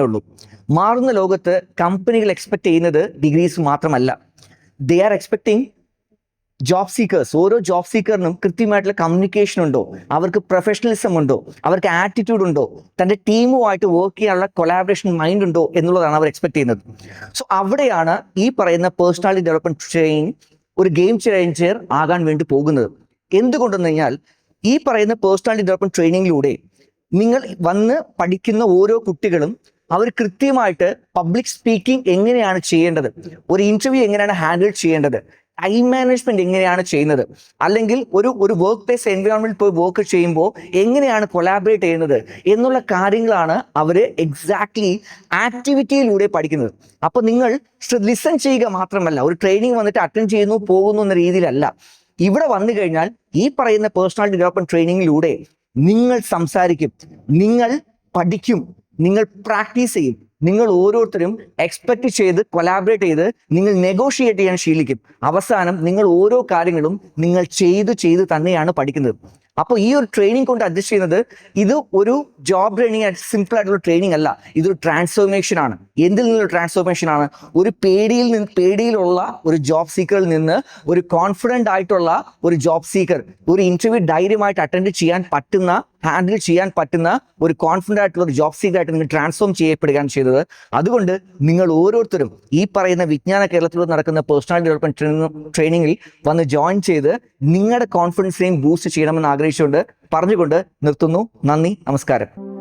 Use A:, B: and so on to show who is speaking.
A: ഉള്ളൂ. മാറുന്ന ലോകത്ത് കമ്പനികൾ എക്സ്പെക്ട് ചെയ്യുന്നത് ഡിഗ്രീസ് മാത്രമല്ല. They are expecting job seekers ഓരോ ജോബ് സീക്കറിനും കൃത്യമായിട്ടുള്ള കമ്മ്യൂണിക്കേഷൻ ഉണ്ടോ? അവർക്ക് പ്രൊഫഷണലിസം ഉണ്ടോ? അവർക്ക് ആറ്റിറ്റ്യൂഡ് ഉണ്ടോ? തന്റെ ടീമുമായിട്ട് വർക്ക് ചെയ്യാനുള്ള കൊളാബറേഷൻ മൈൻഡ് ഉണ്ടോ എന്നുള്ളതാണ് അവർ എക്സ്പെക്ട് ചെയ്യുന്നത്. സോ അവിടെയാണ് ഈ പറയുന്ന പേഴ്സണാലിറ്റി ഡെവലപ്മെന്റ് ട്രെയിനിങ് ഒരു ഗെയിം ചേഞ്ചർ ആകാൻ വേണ്ടി പോകുന്നത്. എന്തുകൊണ്ടെന്ന് കഴിഞ്ഞാൽ ഈ പറയുന്ന പേഴ്സണാലിറ്റി ഡെവലപ്മെന്റ് ട്രെയിനിങ്ങിലൂടെ നിങ്ങൾ വന്ന് പഠിക്കുന്ന ഓരോ കുട്ടികളും അവർ കൃത്യമായിട്ട് പബ്ലിക് സ്പീക്കിംഗ് എങ്ങനെയാണ് ചെയ്യേണ്ടത്? ഒരു ഇന്റർവ്യൂ എങ്ങനെയാണ് ഹാൻഡിൽ ചെയ്യേണ്ടത്? ടൈം മാനേജ്മെന്റ് എങ്ങനെയാണ് ചെയ്യുന്നത്? അല്ലെങ്കിൽ ഒരു ഒരു വർക്ക് പ്ലേസ് എൻവയോൺമെന്റ് പോയി വർക്ക് ചെയ്യുമ്പോൾ എങ്ങനെയാണ് കൊളാബറേറ്റ് ചെയ്യുന്നത്? എന്നുള്ള കാര്യങ്ങളാണ് അവർ എക്സാക്ട്ലി ആക്ടിവിറ്റിയിലൂടെ പഠിക്കുന്നത്. അപ്പോൾ നിങ്ങൾ ലിസൺ ചെയ്യുക മാത്രമല്ല ഒരു ട്രെയിനിങ് വന്നിട്ട് അറ്റൻഡ് ചെയ്യുന്നു പോകുന്നു എന്ന രീതിയിലല്ല. ഇവിടെ വന്നു കഴിഞ്ഞാൽ ഈ പറയുന്ന പേഴ്സണൽ ഡെവലപ്മെന്റ് ട്രെയിനിങ്ങിലൂടെ നിങ്ങൾ സംസാരിക്കും. നിങ്ങൾ പഠിക്കും. നിങ്ങൾ പ്രാക്ടീസ് ചെയ്യും. നിങ്ങൾ ഓരോരുത്തരും എക്സ്പെക്ട് ചെയ്ത് കൊലാബറേറ്റ് ചെയ്ത് നിങ്ങൾ നെഗോഷിയേറ്റ് ചെയ്യാൻ ശീലിക്കും. അവസാനം നിങ്ങൾ ഓരോ കാര്യങ്ങളും നിങ്ങൾ ചെയ്ത് ചെയ്ത് തന്നെയാണ് പഠിക്കുന്നത്. അപ്പോൾ ഈ ഒരു ട്രെയിനിങ് കൊണ്ട് അഡ്ജസ്റ്റ് ചെയ്യുന്നത് ഇത് ഒരു ജോബ് ട്രെയിനിങ് സിമ്പിൾ ആയിട്ടുള്ള ട്രെയിനിങ് അല്ല. ഇതൊരു ട്രാൻസ്ഫോർമേഷൻ ആണ്. എന്തിൽ നിന്നുള്ള ട്രാൻസ്ഫോർമേഷൻ ആണ്? ഒരു പേടിയിൽ നിന്ന് പേടിയിലുള്ള ഒരു ജോബ് സീക്കറിൽ നിന്ന് ഒരു കോൺഫിഡന്റ് ആയിട്ടുള്ള ഒരു ജോബ് സീക്കർ ഒരു ഇന്റർവ്യൂ ധൈര്യമായിട്ട് അറ്റൻഡ് ചെയ്യാൻ പറ്റുന്ന ഹാൻഡിൽ ചെയ്യാൻ പറ്റുന്ന ഒരു കോൺഫിഡന്റ് ആയിട്ടുള്ള ഒരു ജോബ് സീക്കർ ആയിട്ട് നിങ്ങൾ ട്രാൻസ്ഫോം ചെയ്യപ്പെടുകയാണ് ചെയ്തത്. അതുകൊണ്ട് നിങ്ങൾ ഓരോരുത്തരും ഈ പറയുന്ന വിജ്ഞാന കേരളത്തിൽ നടക്കുന്ന പേഴ്സണാലിറ്റി ഡെവലപ്മെന്റ് ട്രെയിനിങ്ങിൽ വന്ന് ജോയിൻ ചെയ്ത് നിങ്ങളുടെ കോൺഫിഡൻസിനെയും ബൂസ്റ്റ് ചെയ്യണമെന്ന് ആഗ്രഹിച്ചുകൊണ്ട് പറഞ്ഞുകൊണ്ട് നിർത്തുന്നു. നന്ദി നമസ്കാരം.